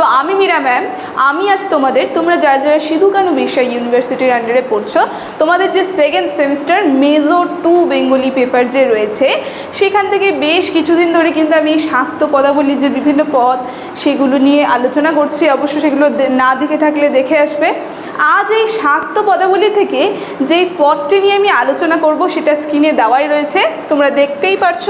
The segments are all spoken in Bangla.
তো আমি মীরা ম্যাম আমি আজ তোমাদের, তোমরা যারা যারা সিধু কানু বিশ্ব ইউনিভার্সিটির আন্ডারে পড়ছো, তোমাদের যে second semester major two Bengali paper যে রয়েছে, সেখান থেকে বেশ কিছুদিন ধরে কিন্তু আমি শাক্ত পদাবলীর যে বিভিন্ন পদ সেগুলো নিয়ে আলোচনা করছি। অবশ্য সেগুলো না দেখে থাকলে দেখে আসবে। আজ এই শাক্ত পদাবলী থেকে যেই পদটি নিয়ে আমি আলোচনা করব, সেটা স্ক্রিনে দেওয়াই রয়েছে। তোমরা দেখতেই পারছ।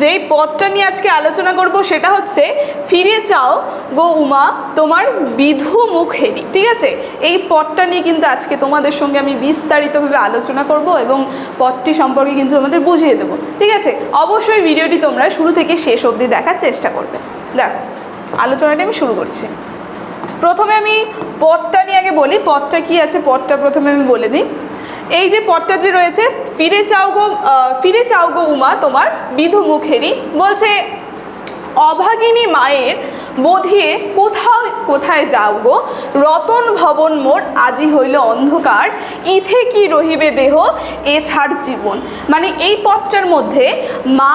যেই পদটা নিয়ে আজকে আলোচনা করব সেটা হচ্ছে, ফিরে চাও গো উমা, তোমার বিধু মুখ হেরি ঠিক আছে? এই পদটা নিয়ে কিন্তু আজকে তোমাদের সঙ্গে আমি বিস্তারিতভাবে আলোচনা করব এবং পথটি সম্পর্কে কিন্তু তোমাদের বুঝিয়ে দেবো। ঠিক আছে? অবশ্যই ভিডিওটি তোমরা শুরু থেকে শেষ অবধি দেখার চেষ্টা করবে। দেখো, আলোচনাটা আমি শুরু করছি। প্রথমে আমি পথটা নিয়ে আগে বলি। পথটা কি আছে? পদটা প্রথমে আমি বলে দিই। এই যে পদটা যে রয়েছে, ফিরে চাও গো ফিরে চাও গো উমা, তোমার বিধু মুখেরই। বলছে, অভাগিনী মায়ের বোধিয়ে কোথাও, কোথায় যাও গো? রতন ভবন মোর আজি হইল অন্ধকার। ইথে কি রহিবে দেহ? এ ছাড় জীবন। মানে এই পথটার মধ্যে মা,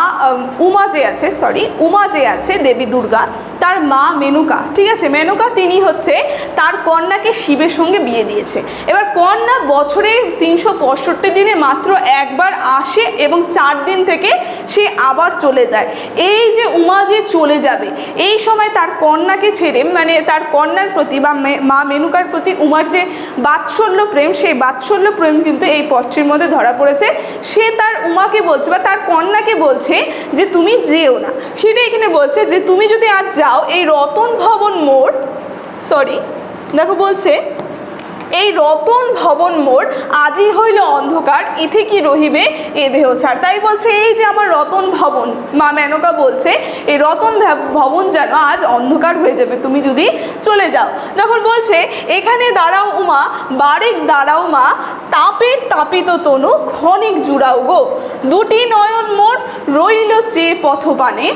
উমা যে আছে সরি উমা যে আছে, দেবী দুর্গা তার মা মেনুকা, ঠিক আছে? মেনুকা তিনি হচ্ছে তার কন্যাকে শিবের সঙ্গে বিয়ে দিয়েছে। এবার কন্যা বছরে তিনশো পঁয়ষট্টি দিনে মাত্র একবার আসে এবং চার দিন থেকে সে আবার চলে যায়। এই যে উমা যে চলে যাবে, এই সময় তার কন্যাকে ছেড়ে মানে তার কন্যার প্রতি বা মে- মেনুকার প্রতি উমার যে বাৎসল্য প্রেম, সেই বাৎসল্য প্রেম কিন্তু এই পথটির মধ্যে ধরা পড়েছে। সে তার উমাকে বলছে বা তার কন্যাকে বলছে যে, তুমি যেও না। সেটা এখানে বলছে যে, তুমি যদি আজ যাও এই রতন ভবন মোড় সরি দেখো বলছে, এই রতন ভবন মোর আজই হইল অন্ধকার, ইথে কি রহিবে এ দেহ ছাড়। তাই বলছে, এই যে আমার রতন ভবন, মা মেনকা বলছে, এই রতন ভবন যেন আজ অন্ধকার হয়ে যাবে, তুমি যদি চলে যাও। যখন বলছে, এখানে দাঁড়াও উমা বারেক দাঁড়াও মা তাপের তাপিত তনু, ক্ষণিক জুড়াও গো। দুটি নয়ন মোর রইল চেয়ে পথপানে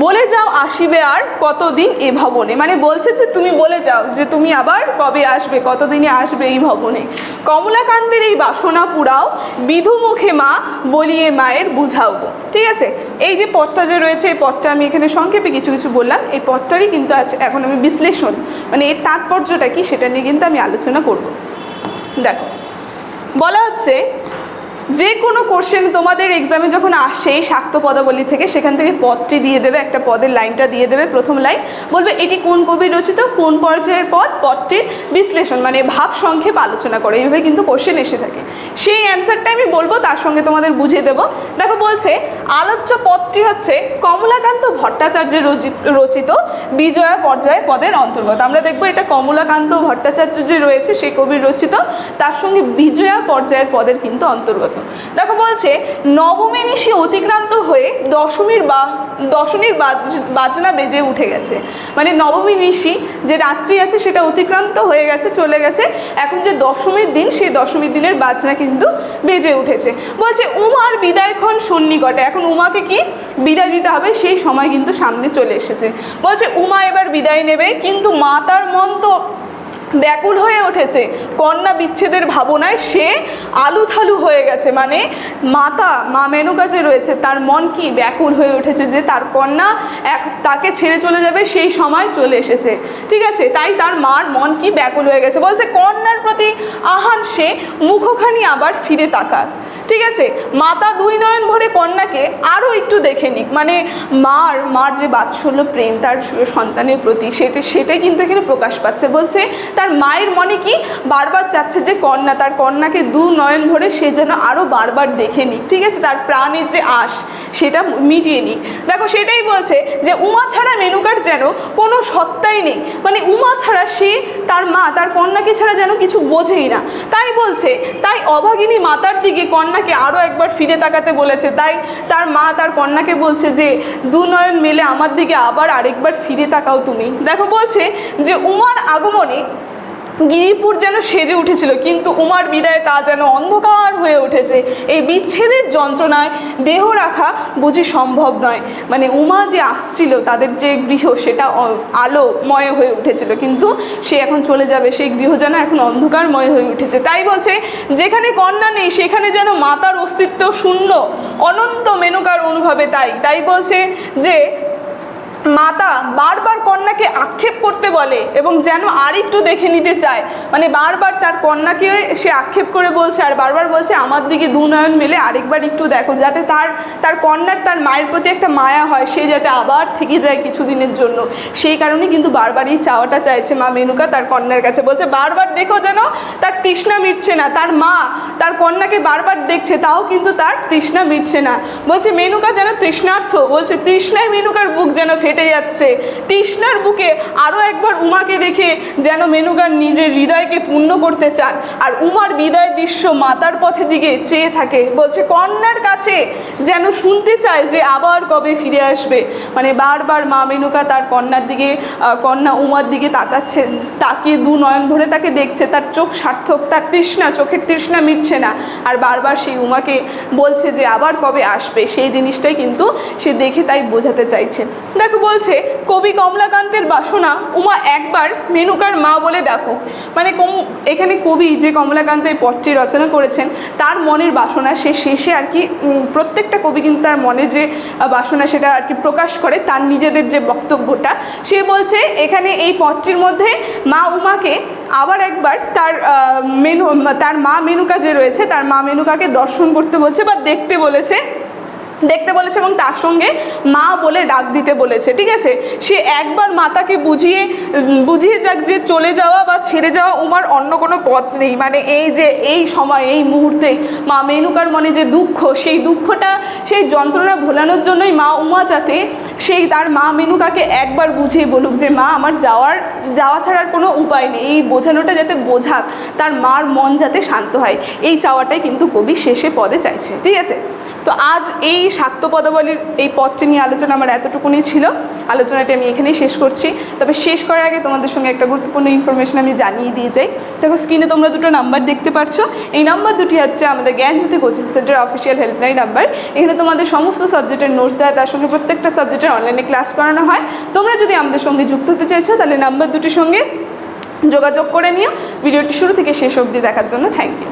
বলে যাও আসিবে আর কতদিন এ ভবনে। মানে বলছে যে তুমি বলে যাও যে তুমি আবার কবে আসবে, কতদিনে আসবে এই ভবনে। কমলাকান্তের এই বাসনা পুরাও বিধু মুখে মা বলিয়ে মায়ের বুঝাও। ঠিক আছে? এই যে পথটা যে রয়েছে, এই পথটা আমি এখানে সংক্ষেপে কিছু কিছু বললাম। এই পথটারই কিন্তু আছে এখন আমি বিশ্লেষণ মানে এর তাৎপর্যটা কি সেটা নিয়ে কিন্তু আমি আলোচনা করব। দেখো, বলা হচ্ছে যে কোনো কোশ্চেন তোমাদের এক্সামে যখন আসে, শাক্ত পদাবলী থেকে, সেখান থেকে পদটি দিয়ে দেবে, একটা পদের লাইনটা দিয়ে দেবে, প্রথম লাইন। বলবে এটি কোন কবি রচিত? কোন পর্যায়ের পদ? পদটির বিশ্লেষণ মানে ভাব সংক্ষেপ আলোচনা করে। এইভাবে কিন্তু কোশ্চেন এসে থাকে। সেই অ্যান্সারটা আমি বলব, তার সঙ্গে তোমাদের বুঝিয়ে দেবো। দেখো বলছে, আলোচ্য পদটি হচ্ছে কমলাকান্ত ভট্টাচার্যের রচিত বিজয়া পর্যায় পদের অন্তর্গত। আমরা দেখব এটা কমলাকান্ত ভট্টাচার্য যে রয়েছে, সেই কবির রচিত। তার সঙ্গে বিজয়া পর্যায়ের পদের কিন্তু অন্তর্গত। দেখো বলছে, নবমী নিশি অতিক্রান্ত হয়ে দশমীর বা, দশমীর বাজ- বাজনা বেজে উঠে গেছে। মানে নবমী নিশি যে রাত্রি আছে সেটা অতিক্রান্ত হয়ে গেছে, চলে গেছে। এখন যে দশমীর দিন, সেই দশমীর দিনের বাজনা কিন্তু বেজে উঠেছে। বলছে, উমার বিদায়ক্ষণ সন্নিকটে। এখন উমাকে কি? বিদায় দিতে হবে, সেই সময় কিন্তু সামনে চলে এসেছে। বলছে, উমা এবার বিদায় নেবে, কিন্তু মাতার মন তো ব্যাকুল হয়ে উঠেছে। কন্যা বিচ্ছেদের ভাবনায় সে আলু থালু হয়ে গেছে। মানে মাতা, মা মেনকা যে রয়েছে, তার মন কি ব্যাকুল হয়ে উঠেছে যে তার কন্যা এক, তাকে ছেড়ে চলে যাবে, সেই সময় চলে এসেছে। ঠিক আছে? তাই তার মার মন কি ব্যাকুল হয়ে গেছে। বলছে, কন্যার প্রতি আহান সে মুখখানি আবার ফিরে তাকাক। ঠিক আছে? মাতা দুই নয়ন ভরে কন্যাকে আরও একটু দেখে নিক। মানে মার মার যে বাৎসল্য প্রেম, তার সন্তানের প্রতি সেটা, সেটাই কিন্তু এখানে প্রকাশ পাচ্ছে। বলছে, তার মায়ের মনে কি বারবার চাচ্ছে যে কন্যা, তার কন্যাকে দু নয়ন ভরে সে যেন আরও বারবার দেখে নিক। ঠিক আছে? তার প্রাণের যে আশ, সেটা মিটিয়ে নিক। দেখো, সেটাই বলছে যে, উমা ছাড়া মেনুকার যেন কোনো সত্তাই নেই। মানে উমা ছাড়া সে তার মা, তার কন্যাকে ছাড়া যেন কিছু বোঝেই না। তাই বলছে, তাই অভাগিনী মাতার দিকে কন্যাকে আরও একবার ফিরে তাকাতে বলেছে। তাই তার মা তার কন্যাকে বলছে যে, দু নয়ন মেলে আমার দিকে আবার আরেকবার ফিরে তাকাও তুমি। দেখো, বলছে যে, উমার আগমনে গিরিপুর যেন সেজে উঠেছিল, কিন্তু উমার বিদায় তা যেন অন্ধকার হয়ে উঠেছে। এই বিচ্ছেদের যন্ত্রণায় দেহ রাখা বুঝি সম্ভব নয়। মানে উমা যে আসছিল, তাদের যে গৃহ, সেটা আলোময় হয়ে উঠেছিল। কিন্তু সে এখন চলে যাবে, সেই গৃহ যেন এখন অন্ধকারময় হয়ে উঠেছে। তাই বলছে, যেখানে কন্যা নেই, সেখানে যেন মাতার অস্তিত্ব শূন্য। অনন্ত মেনকার অনুভবে তাই। তাই বলছে যে, মাতা বারবার কন্যাকে আক্ষেপ করতে বলে এবং যেন আর একটু দেখে নিতে চায়। মানে বারবার তার কন্যাকে সে আক্ষেপ করে বলছে আর বারবার বলছে, আমার দিকে দু নয়ন মেলে, আরেকবার একটু দেখো। যাতে তার তার কন্যার, তার মায়ের প্রতি একটা মায়া হয়, সে যাতে আবার থেকে যায় কিছুদিনের জন্য। সেই কারণে কিন্তু বারবার এই চাওয়াটা চাইছে মা মেনুকা তার কন্যার কাছে। বলছে, বারবার দেখো যেন তার তৃষ্ণা মিটছে না, তার মা, তার কন্যাকে বারবার দেখছে, তাও কিন্তু তার তৃষ্ণা মিটছে না। বলছে, মেনুকা যেন তৃষ্ণার্থ। বলছে, তৃষ্ণায় মেনুকার বুক যেন ফেটে যাচ্ছে। তৃষ্ণার বুকে আরও একবার উমাকে দেখে যেন মেনুকার নিজের হৃদয়কে পূর্ণ করতে চান। আর উমার বিদয় দৃশ্য মাতার পথে দিকে চেয়ে থাকে। বলছে, কন্যার কাছে যেন শুনতে চায় যে আবার কবে ফিরে আসবে। মানে বারবার মা মেনুকা তার কন্যার দিকে কন্যা উমার দিকে তাকাচ্ছে তাকিয়ে দু নয়ন ভরে তাকে দেখছে। তার চোখ সার্থক, তার তৃষ্ণা, চোখের তৃষ্ণা মিটছে না। আর বারবার সেই উমাকে বলছে যে আবার কবে আসবে। সেই জিনিসটাই কিন্তু সে দেখে তাই বোঝাতে চাইছে। দেখো, বলছে, কবি কমলাকান্তের বাসনা উমা একবার মেনুকার মা বলে ডাকুক মানে এখানে কবি যে কমলাকান্ত এই পথটি রচনা করেছেন, তার মনের বাসনা সে শেষে আর কি প্রত্যেকটা কবি কিন্তু তার মনে যে বাসনা সেটা আর কি প্রকাশ করে, তার নিজেদের যে বক্তব্যটা, সে বলছে, এখানে এই পথটির মধ্যে মা উমাকে আবার একবার তার মেনু তার মা মেনুকা যে রয়েছে, তার মা মেনুকাকে দর্শন করতে বলছে বা দেখতে বলেছে। দেখতে বলেছে এবং তার সঙ্গে মা বলে ডাক দিতে বলেছে, ঠিক আছে? সে একবার মাতাকে বুঝিয়ে বুঝিয়ে যাক যে চলে যাওয়া বা ছেড়ে যাওয়া উমার অন্য কোনো পথ নেই। মানে এই যে এই সময়, এই মুহূর্তে মা মেনুকার মনে যে দুঃখ, সেই দুঃখটা, সেই যন্ত্রণা ভোলানোর জন্যই মা উমা যাতে সেই তার মা মেনুকাকে একবার বুঝিয়ে বলুক যে, মা, আমার যাওয়ার যাওয়া ছাড়ার কোনো উপায় নেই। এই বোঝানোটা যাতে বোঝাক, তার মার মন যাতে শান্ত হয়, এই চাওয়াটাই কিন্তু কবি শেষে পদে চাইছে। ঠিক আছে? তো আজ এই শাক্ত পদাবলীর এই পদটি নিয়ে আলোচনা আমার এতটুকুনি ছিল। আলোচনাটি আমি এখানেই শেষ করছি। তবে শেষ করার আগে তোমাদের সঙ্গে একটা গুরুত্বপূর্ণ ইনফরমেশন আমি জানিয়ে দিয়ে যাই। দেখো স্ক্রিনে তোমরা দুটো নাম্বার দেখতে পাচ্ছ এই নাম্বার দুটি হচ্ছে আমাদের Gyanjyoti coaching centre official helpline number এখানে তোমাদের সমস্ত সাবজেক্টের নোটস দেয় তার সঙ্গে প্রত্যেকটা সাবজেক্টের অনলাইনে ক্লাস করানো হয়। তোমরা যদি আমাদের সঙ্গে যুক্ত হতে চাইছো, তাহলে নাম্বার দুটির সঙ্গে যোগাযোগ করে নিও। ভিডিওটি শুরু থেকে শেষ অবধি দেখার জন্য থ্যাংক ইউ